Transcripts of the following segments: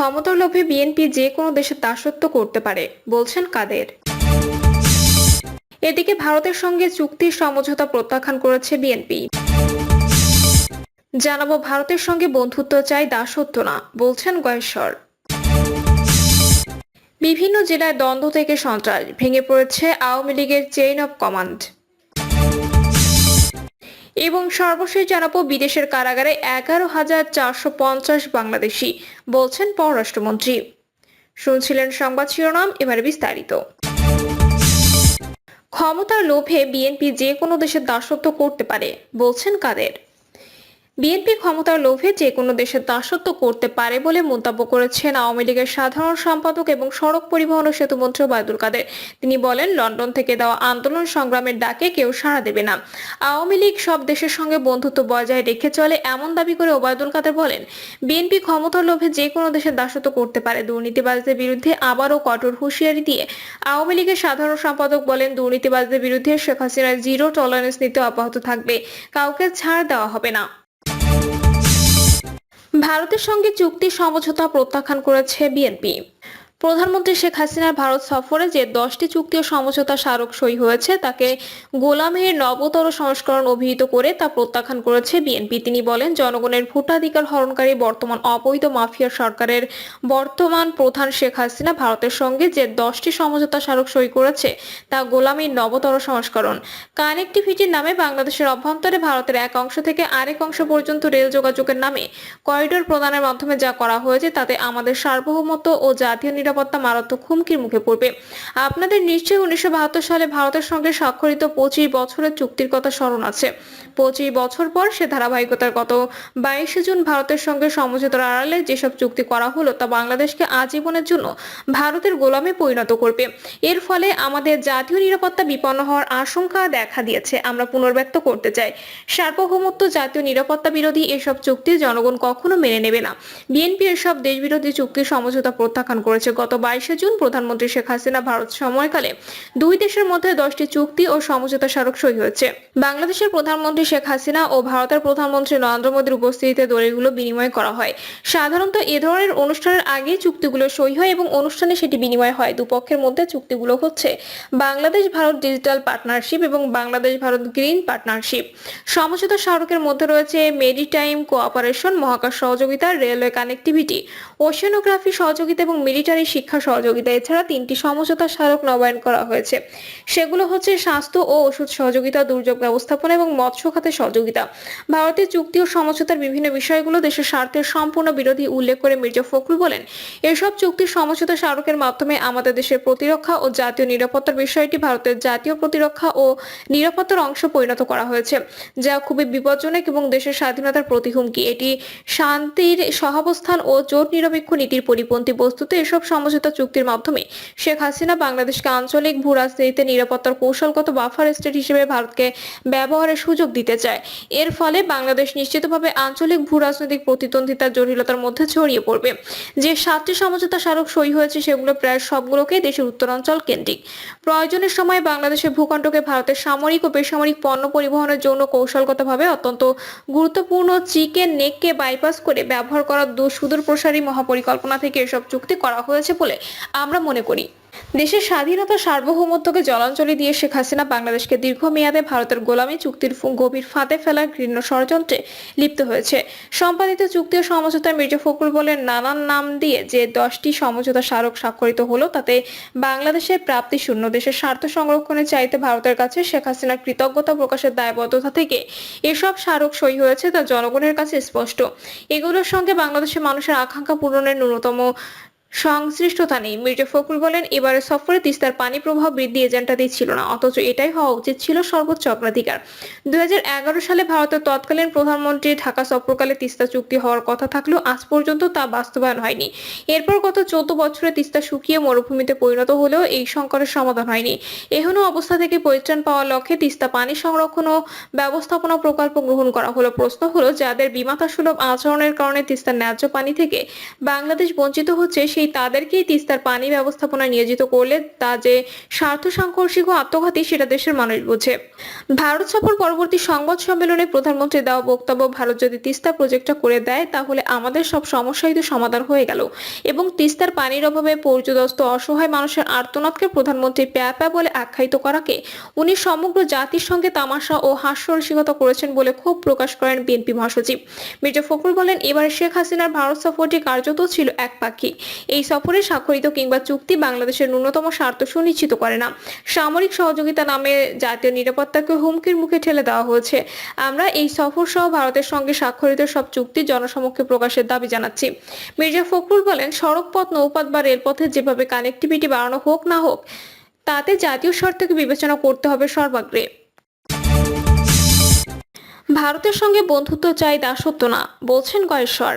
ক্ষমতার লোভে বিএনপি যে কোনো দেশে দাসত্ব করতে পারে, বলছেন কাদের। এদিকে ভারতের সঙ্গে চুক্তির সমঝোতা প্রত্যাখ্যান করেছে বিএনপি। জানাব, ভারতের সঙ্গে বন্ধুত্ব চাই দাসত্ব না, বলছেন গয়েশ্বর। বিভিন্ন জেলায় দ্বন্দ্ব থেকে সন্ত্রাস ভেঙে পড়েছে আওয়ামী লীগের চেইন অব কমান্ড এবং সর্বশেষ জানাব, বিদেশের কারাগারে এগারো হাজার চারশো পঞ্চাশ বাংলাদেশি বলছেন পররাষ্ট্রমন্ত্রী। শুনছিলেন সংবাদ শিরোনাম, এবারে বিস্তারিত। ক্ষমতার লোভে বিএনপি যে কোনো দেশের দাসত্ব করতে পারে, বলছেন কাদের? বিএনপি ক্ষমতার লোভে যে কোনো দেশের দাসত্ব করতে পারে বলে মন্তব্য করেছেন আওয়ামী লীগের সাধারণ সম্পাদক এবং সড়ক পরিবহন ও সেতু মন্ত্রী ওবায়দুল কাদের। তিনি বলেন, লন্ডন থেকে দেওয়া আন্দোলন সংগ্রামের ডাকে কেউ সাড়া দেবে না। আওয়ামী লীগ সব দেশের সঙ্গে বন্ধুত্ব বজায় রেখে চলে এমন দাবি করে ওবায়দুল কাদের বলেন, বিএনপি ক্ষমতার লোভে যে কোনো দেশের দাসত্ব করতে পারে। দুর্নীতিবাজদের বিরুদ্ধে আবারও কঠোর হুঁশিয়ারি দিয়ে আওয়ামী লীগের সাধারণ সম্পাদক বলেন, দুর্নীতিবাজদের বিরুদ্ধে শেখ হাসিনার জিরো টলারেন্স নিতে অব্যাহত থাকবে। কাউকে ছাড় দেওয়া হবে না। ভারতের সঙ্গে চুক্তি সমঝোতা প্রত্যাখ্যান করেছে বিএনপি। প্রধানমন্ত্রী শেখ হাসিনার ভারত সফরে যে দশটি চুক্তি ও সমঝোতা স্মারক সই হয়েছে, তাকে গোলামের নবতর সংস্করণ অভিহিত করে তা প্রত্যাখ্যান করেছে বিএনপি। তিনি বলেন, জনগণের ভোটাধিকার হরণকারী বর্তমান অবৈধ মাফিয়া সরকারের বর্তমান প্রধান শেখ হাসিনা ভারতের সঙ্গে যে দশটি সমঝোতা স্মারক সই করেছে, তা গোলামীর নবতর সংস্করণ। কানেক্টিভিটির নামে বাংলাদেশের অভ্যন্তরে ভারতের এক অংশ থেকে আরেক অংশ পর্যন্ত রেল যোগাযোগের নামে করিডোর প্রদানের মাধ্যমে যা করা হয়েছে, তাতে আমাদের সার্বভৌমত্ব ও জাতীয় মারাত্মক হুমকির মুখে পড়বে। আপনাদের নিশ্চয়ই উনিশশো বাহাত্তর সালে ভারতের সঙ্গে স্বাক্ষরিত পঁচিশ বছরের চুক্তির কথা স্মরণ আছে। পঁচিশ বছর পর সে ধারাবাহিকতার গত বাইশে জুন ভারতের সঙ্গে সমঝোতার আড়ালে যেসব চুক্তি করা হলো তা বাংলাদেশকে আজীবনের জন্য ভারতের গোলামে পরিণত করবে। এর ফলে আমাদের জাতীয় নিরাপত্তা বিপন্ন হওয়ার আশঙ্কা দেখা দিয়েছে। আমরা পুনর্ব্যক্ত করতে চাই। সার্বভৌমত্ব জাতীয় নিরাপত্তা বিরোধী এসব চুক্তি জনগণ কখনো মেনে নেবে না। বিএনপি এসব দেশবিরোধী চুক্তির সমঝোতা প্রত্যাখ্যান করেছে গত বাইশে জুন প্রধানমন্ত্রী শেখ হাসিনা ভারত সময়কালে দুই দেশের মধ্যে দশটি চুক্তি ও সমঝোতা স্মারক সই হয়েছে। বাংলাদেশের প্রধানমন্ত্রী শেখ হাসিনা ও ভারতের প্রধানমন্ত্রী নরেন্দ্র মোদীর উপস্থিতিতে দলিলগুলো বিনিময় করা হয়। সাধারণত এ ধরনের অনুষ্ঠানের আগে চুক্তিগুলো সই হয় এবং অনুষ্ঠানে সেটি বিনিময় হয়। দুপক্ষের মধ্যে চুক্তিগুলো হচ্ছে বাংলাদেশ ভারত ডিজিটাল পার্টনারশিপ এবং বাংলাদেশ ভারত গ্রিন পার্টনারশিপ। সমঝোতা স্মারকের মধ্যে রয়েছে মেরিটাইম কোঅপারেশন, মহাকাশ সহযোগিতা, রেলওয়ে কানেক্টিভিটি ওশিয়ানোগ্রাফি সহযোগিতা এবং মিলিটারি শিক্ষা সহযোগিতা, এছাড়া তিনটি সমঝোতা স্মারক নবায়ন করা হয়েছে। সেগুলো হচ্ছে স্বাস্থ্য ও ওষুধ সহযোগিতা, দুর্যোগ ব্যবস্থাপনা এবং মৎস্য খাতে সহযোগিতা। ভারতের চুক্তি ও সমঝোতার বিভিন্ন বিষয়গুলো দেশের স্বার্থের সম্পূর্ণ বিরোধী উল্লেখ করে মির্জা ফখরুল বলেন, এসব চুক্তির সমঝোতা স্মারকের মাধ্যমে আমাদের দেশের প্রতিরক্ষা ও জাতীয় নিরাপত্তার বিষয়টি ভারতের জাতীয় প্রতিরক্ষা ও নিরাপত্তার অংশ পরিণত করা হয়েছে, যা খুবই বিপজ্জনক এবং দেশের স্বাধীনতার প্রতি হুমকি এটি শান্তির সহাবস্থান ও জোট নিরপেক্ষ নীতির পরিপন্থী বস্তুতে এসব সমঝোতা চুক্তির মাধ্যমে শেখ হাসিনা বাংলাদেশকে আঞ্চলিক ভূ রাজনীতিতে নিরাপত্তার কৌশলগত বাফার স্টেট হিসেবে ভারতকে ব্যবহারের সুযোগ দিতে চায়। এর ফলে বাংলাদেশ নিশ্চিতভাবে আঞ্চলিক ভূ রাজনৈতিক প্রতিদ্বন্দ্বিতার জটিলতার মধ্যে ছড়িয়ে পড়বে। যে সাতটি সমঝোতা স্মারক সই হয়েছে সেগুলো প্রায় সবগুলোকে দেশের উত্তরাঞ্চল কেন্দ্রিক। প্রয়োজনের সময় বাংলাদেশের ভূখণ্ডকে ভারতের সামরিক ও বেসামরিক পণ্য পরিবহনের জন্য কৌশলগতভাবে অত্যন্ত গুরুত্বপূর্ণ চিকেন নেককে বাইপাস করে ব্যবহার করার সুদূর প্রসারী মহাপরিকল্পনা থেকে এসব চুক্তি করা হয়েছে। বলে আমরা মনে করি। দেশের স্বাধীনতা সার্বভৌমত্বকে জলাঞ্জলি দিয়ে শেখ হাসিনা বাংলাদেশকে দীর্ঘমেয়াদে ভারতের গোলামী চুক্তির গভীর ফাঁদে ফেলার ঘৃণ্য ষড়যন্ত্রে লিপ্ত হয়েছে। সম্পাদিত চুক্তি ও সমঝোতায় মির্জা ফখরুল বলেন, নানান নাম দিয়ে যে দশটি সমঝোতা স্মারক স্বাক্ষরিত হলো, তাতে বাংলাদেশের প্রাপ্তি শূন্য, দেশের স্বার্থ সংরক্ষণের চাইতে ভারতের কাছে শেখ হাসিনার কৃতজ্ঞতা প্রকাশের দায়বদ্ধতা থেকে এসব স্মারক সই হয়েছে তা জনগণের কাছে স্পষ্ট। এগুলোর সঙ্গে বাংলাদেশের মানুষের আকাঙ্ক্ষা পূরণের ন্যূনতম সংশ্লিষ্টতা নেই। মির্জা ফখরুল বলেন এবারে সফরে তিস্তার পানি প্রবাহ বৃদ্ধি এজেন্ডাতেই ছিল না, অথচ এটাই হওয়া উচিত ছিল সর্বোচ্চ অগ্রাধিকার। দুই সালে ভারতের তৎকালীন প্রধানমন্ত্রী ঢাকা সফরকালে তিস্তা চুক্তি হওয়ার কথা থাকলেও আজ পর্যন্ত তা বাস্তবায়ন হয়নি। এরপর গত চোদ্দ বছরে তিস্তা শুকিয়ে মরুভূমিতে পরিণত হলেও এই সংকটের সমাধান হয়নি। এহেন অবস্থা থেকে পরিত্রাণ পাওয়ার লক্ষ্যে তিস্তা পানি সংরক্ষণ ও ব্যবস্থাপনা প্রকল্প গ্রহণ করা হলো। প্রশ্ন হলো, যাদের বিমাতা সুলভ আচরণের কারণে তিস্তার ন্যায্য পানি থেকে বাংলাদেশ বঞ্চিত হচ্ছে সেই তাদেরকেই তিস্তার পানি ব্যবস্থাপনা নিয়োজিত করলে তা যে স্বার্থ সাংঘর্ষিক ও আত্মঘাতী সেটা দেশের মানুষ বোঝে। ভারত সফর পরবর্তী সংবাদ সম্মেলনে প্রধানমন্ত্রী দেওয়া বক্তব্য, ভারত যদি তিস্তা প্রজেক্টটা করে দেয়, তাহলে আমাদের সব সমস্যাই তো সমাধান হয়ে গেল। এবং তিস্তার পানির অভাবে পর্যদস্ত অসহায় মানুষের আর্তনাদকে প্রধানমন্ত্রী প্যা প্যা বলে আখ্যায়িত করাকে উনি সমগ্র জাতির সঙ্গে তামাশা ও হাস্যরসিকতা করেছেন বলে ক্ষোভ প্রকাশ করেন বিএনপি মহাসচিব। মির্জা ফখরুল বলেন, এবার শেখ হাসিনার ভারত সফরটি কার্যত ছিল এক পাখি এই সফরে স্বাক্ষরিত কিংবা চুক্তি বাংলাদেশের ন্যূনতম স্বার্থ সুনিশ্চিত করে না। সামরিক সহযোগিতা নামে জাতীয় নিরাপত্তাকে হুমকির মুখে ঠেলে দেওয়া হয়েছে। আমরা এই সফর সহ ভারতের সঙ্গে স্বাক্ষরিত সব চুক্তি জনসমক্ষে প্রকাশের দাবি জানাচ্ছি। মির্জা ফখরুল বলেন সড়কপথ নৌপথ বা রেলপথে যেভাবে কানেক্টিভিটি বাড়ানো হোক না হোক, তাতে জাতীয় স্বার্থকে বিবেচনা করতে হবে সর্বাগ্রে। ভারতের সঙ্গে বন্ধুত্ব চাই দাসত্ব না, বলছেন গয়েশ্বর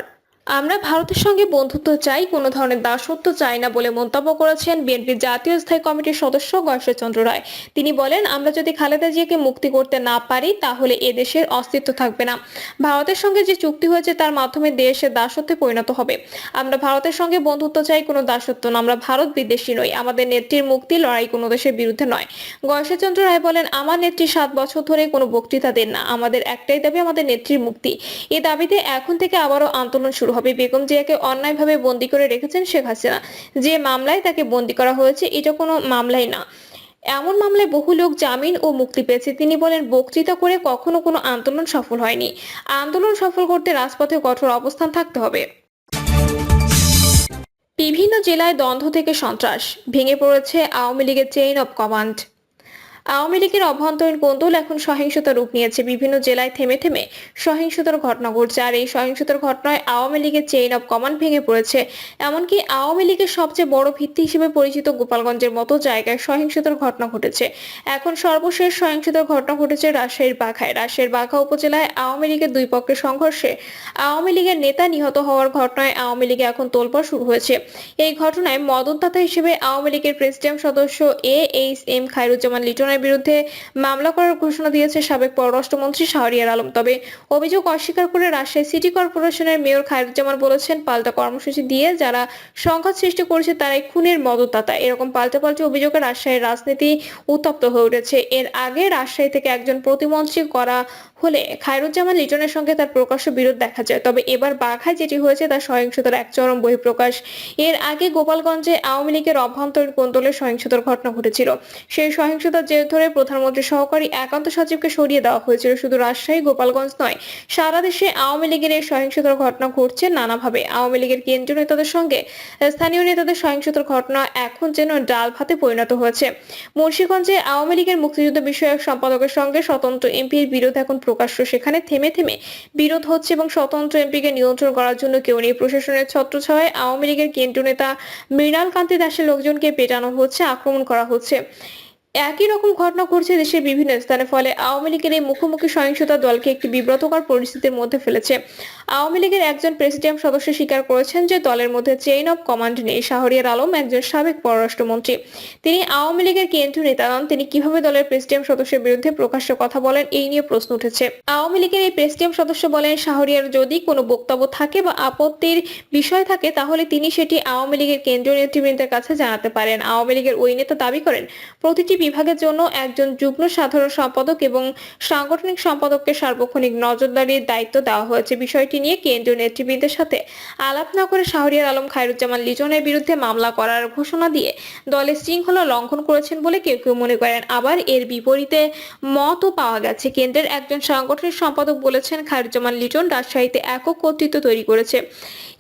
আমরা ভারতের সঙ্গে বন্ধুত্ব চাই, কোনো ধরনের দাসত্ব চাই না বলে মন্তব্য করেছেন বিএনপির জাতীয় স্থায়ী কমিটির সদস্য গয়েশ্বর চন্দ্র রায়। তিনি বলেন, আমরা যদি খালেদা জিয়াকে মুক্তি করতে না পারি, তাহলে এ দেশের অস্তিত্ব থাকবে না। ভারতের সঙ্গে যে চুক্তি হয়েছে, তার মাধ্যমে দেশের দাসত্বে পরিণত হবে। আমরা ভারতের সঙ্গে বন্ধুত্ব চাই, কোনো দাসত্ব না। আমরা ভারত বিদেশি নই। আমাদের নেত্রীর মুক্তি লড়াই কোনো দেশের বিরুদ্ধে নয়। গয়েশ্বরচন্দ্র রায় বলেন, আমার নেত্রী সাত বছর ধরে কোনো বক্তৃতা দেন না। আমাদের একটাই দাবি, আমাদের নেত্রীর মুক্তি। এই দাবিতে এখন থেকে আবারও আন্দোলন শুরু হবে। বেগম জিয়াকে অন্যায়ভাবে বন্দী করে রেখেছেন শেখ হাসিনা। যে মামলায় তাকে বন্দী করা হয়েছে, এটা কোনো মামলাই না। এমন মামলায় বহু লোক জামিন ও মুক্তি পেয়েছে। তিনি বলেন, বক্তৃতা করে কখনো কোনো আন্দোলন সফল হয়নি। আন্দোলন সফল করতে রাজপথে কঠোর অবস্থান থাকতে হবে। বিভিন্ন জেলায় দ্বন্দ্ব থেকে সন্ত্রাস। ভেঙে পড়েছে আওয়ামী লীগের চেইন অব কমান্ড আওয়ামী লীগের অভ্যন্তরীণ কোন্দল এখন সহিংসতা রূপ নিয়েছে। বিভিন্ন জেলায় থেমে থেমে সহিংসতার ঘটনা ঘটছে আর এই সহিংসতার ঘটনায় আওয়ামী লীগের চেইন অব কমান্ড ভেঙে পড়েছে। এমনকি আওয়ামী লীগের সবচেয়ে বড় ভিত্তি হিসেবে পরিচিত গোপালগঞ্জের মতো জায়গায় সহিংসতার ঘটনা ঘটেছে। এখন সর্বশেষ সহিংসতার ঘটনা ঘটেছে রাজশাহীর বাঘায়। রাজশাহীর বাঘা উপজেলায় আওয়ামী লীগের দুই পক্ষের সংঘর্ষে আওয়ামী লীগের নেতা নিহত হওয়ার ঘটনায় আওয়ামী লীগে এখন তোলপাড় শুরু হয়েছে। এই ঘটনায় মদতদাতা হিসেবে আওয়ামী লীগের প্রেসিডিয়াম সদস্য এ এইচ এম খায়রুজ্জামান লিটনের বিরুদ্ধে মামলা করার ঘোষণা দিয়েছে সাবেক পররাষ্ট্রমন্ত্রী শাহরিয়ার আলম। তবে অভিযোগ অস্বীকার করে রাজশাহী সিটি কর্পোরেশনের মেয়র খায়রুজ্জামান বলেছেন, পাল্টা কর্মসূচি দিয়ে যারা সংঘাত সৃষ্টি করেছে তারাই খুনের মদতদাতা। এরকম পাল্টা পাল্টা অভিযোগে রাজশাহীর রাজনীতি উত্তপ্ত হয়ে উঠেছে। এর আগে রাজশাহী থেকে একজন প্রতিমন্ত্রী করা হলে খায়রুজ্জামান লিটনের সঙ্গে তার প্রকাশ্য বিরোধ দেখা যায়। তবে এবার বাঘায় যেটি হয়েছে তার সহিংসতার এক চরম বহিঃপ্রকাশ। এর আগে গোপালগঞ্জে আওয়ামী লীগের অভ্যন্তরীণ কোন্দলে সহিংসতার ঘটনা ঘটেছিল। সেই সহিংসতার জের ধরে প্রধানমন্ত্রীর সহকারী একান্ত সচিবকে সরিয়ে দেওয়া হয়েছিল। শুধু রাজশাহী, গোপালগঞ্জ নয়, সারা দেশে আওয়ামী লীগের এই সহিংসতার ঘটনা ঘটছে নানাভাবে। আওয়ামী লীগের কেন্দ্রীয় নেতাদের সঙ্গে স্থানীয় নেতাদের সহিংসতার ঘটনা এখন যেন ডাল ভাতে পরিণত হয়েছে। মুন্সিগঞ্জে আওয়ামী লীগের মুক্তিযুদ্ধ বিষয়ক সম্পাদকের সঙ্গে স্বতন্ত্র এমপির বিরোধ এখন প্রকাশ্য। সেখানে থেমে থেমে বিরোধ হচ্ছে এবং স্বতন্ত্র এমপিকে নিয়ন্ত্রণ করার জন্য কেউ নেই। প্রশাসনের ছত্রছায়ায় আওয়ামী লীগের কেন্দ্রীয় নেতা মৃণাল কান্তি দাসের লোকজনকে পেটানো হচ্ছে, আক্রমণ করা হচ্ছে। একই রকম ঘটনা ঘটছে দেশের বিভিন্ন স্থানে। ফলে আওয়ামী লীগের এই মুখোমুখি সহিংসতা দলকে একটি বিব্রতকর পরিস্থিতির মধ্যে ফেলেছে। আওয়ামী লীগের একজন প্রেসিডিয়াম সদস্য স্বীকার করেছেন যে, দলের মধ্যে চেইন অব কমান্ড নেই। শাহরিয়ার আলম একজন সাবেক পররাষ্ট্রমন্ত্রী। তিনি আওয়ামী লীগের কেন্দ্রীয় নেতা নন। তিনি কীভাবে দলের প্রেসিডিয়াম সদস্যের বিরুদ্ধে প্রকাশ্য কথা বলেন, এই নিয়ে প্রশ্ন উঠেছে। আওয়ামী লীগের এই প্রেসিডিয়াম সদস্য বলেন, শাহরিয়ার যদি কোনো বক্তব্য থাকে বা আপত্তির বিষয় থাকে, তাহলে তিনি সেটি আওয়ামী লীগের কেন্দ্রীয় নেতৃবৃন্দের কাছে জানাতে পারেন। আওয়ামী লীগের ওই নেতা দাবি করেন, প্রতিটি বিভাগের জন্য একজন যুগ্ম সাধারণ সম্পাদক এবং সাংগঠনিক সম্পাদককে সার্বক্ষণিক নজরদারির দায়িত্ব দেওয়া হয়েছে। বিষয়টি নিয়ে কেন্দ্রীয় নেতৃবৃন্দের সাথে আলাপ না করে শাহরিয়ার আলম, খায়রুজ্জামান লিটনের বিরুদ্ধে মামলা করার ঘোষণা দিয়ে দলের শৃঙ্খলা লঙ্ঘন করেছেন বলে কেউ কেউ মনে করেন। আবার এর বিপরীতে মতও পাওয়া গেছে। কেন্দ্রের একজন সাংগঠনিক সম্পাদক বলেছেন, খায়রুজ্জামান লিটন রাজশাহীতে একক কর্তৃত্ব তৈরি করেছে।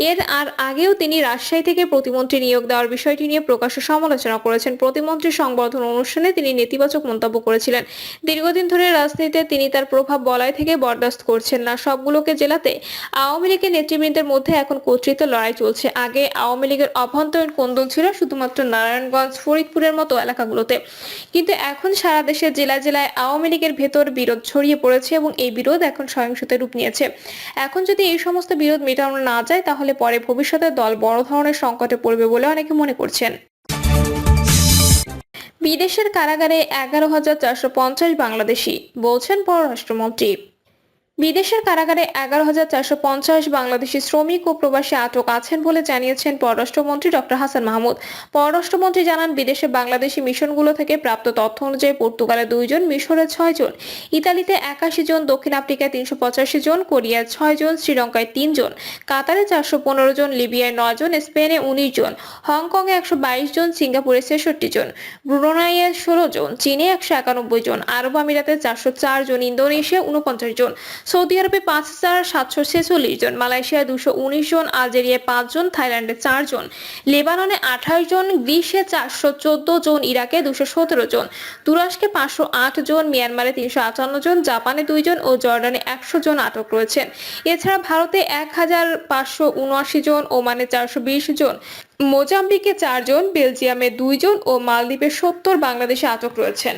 এর আর আগেও তিনি রাজশাহী থেকে প্রতিমন্ত্রী নিয়োগ দেওয়ার বিষয়টি নিয়ে প্রকাশ্য সমালোচনা করেছেন। প্রতিমন্ত্রী সংবর্ধনা অনুষ্ঠানে তিনি নেতিবাচক মন্তব্য করেছিলেন। দীর্ঘদিন ধরে রাজনীতিতে তিনি তার প্রভাব বলয় থেকে বরদাস্ত করছেন না। সবগুলোকে জেলাতে আওয়ামী লীগের নেতৃবৃন্দের মধ্যে এখন কর্তৃত্ব লড়াই চলছে। আগে আওয়ামী লীগের অভ্যন্তরীণ কোন্দল ছিল শুধুমাত্র নারায়ণগঞ্জ, ফরিদপুরের মতো এলাকাগুলোতে। কিন্তু এখন সারা দেশের জেলা জেলায় আওয়ামী লীগের ভেতর বিরোধ ছড়িয়ে পড়েছে এবং এই বিরোধ এখন সহিংসতায় রূপ নিয়েছে। এখন যদি এই সমস্ত বিরোধ মেটানো না যায়, তাহলে পরে ভবিষ্যতে দল বড় ধরনের সংকটে পড়বে বলে অনেকে মনে করছেন। বিদেশের কারাগারে এগারো হাজার চারশো পঞ্চাশ বাংলাদেশি বলছেন পররাষ্ট্রমন্ত্রী। বিদেশের কারাগারে এগারো হাজার চারশো পঞ্চাশ বাংলাদেশি শ্রমিক ও প্রবাসী আটক আছেন বলে জানিয়েছেন পররাষ্ট্রমন্ত্রী ডক্টর হাসান মাহমুদ। পররাষ্ট্রমন্ত্রী জানান, বিদেশে বাংলাদেশি মিশনগুলো থেকে প্রাপ্ত তথ্য অনুযায়ী পর্তুগালে দুইজন, মিশরে ছয় জন ইতালিতে একাশি জন, দক্ষিণ আফ্রিকায় তিনশো পঁচাশি জন, কোরিয়ায় ছয় জন, শ্রীলঙ্কায় তিন জন, কাতারে চারশো পনেরো জন, লিবিয়ায় নয় জন, স্পেনে উনিশ জন, হংকংয়ে একশো বাইশ জন, সিঙ্গাপুরে ছেষট্টি জন, ব্রুনাইয়ে ষোলো জন, চীনে একশো একানব্বই জন, আরব আমিরাতে চারশো চার জন ইন্দোনেশিয়া উনপঞ্চাশ জন সৌদি আরবে পাঁচ হাজার সাতশো ছেচল্লিশ জন, মালয়েশিয়ায় দুশো উনিশ জন, আলজেরিয়ায় পাঁচ জন, থাইল্যান্ডে চার জন, লেবাননে আঠাশ জন, গ্রিসে চারশো চোদ্দ জন, ইরাকে দুশো সতেরো জন, তুরস্কে পাঁচশো আট জন, মিয়ানমারে তিনশো আটান্ন জন, জাপানে দুইজন ও জর্ডানে একশো জন আটক রয়েছেন। এছাড়া ভারতে এক হাজার পাঁচশো উনআশি জন, ওমানে চারশো বিশ জন, মোজাম্বিকে চারজন বেলজিয়ামে দুইজন ও মালদ্বীপে সত্তর বাংলাদেশে আটক রয়েছেন।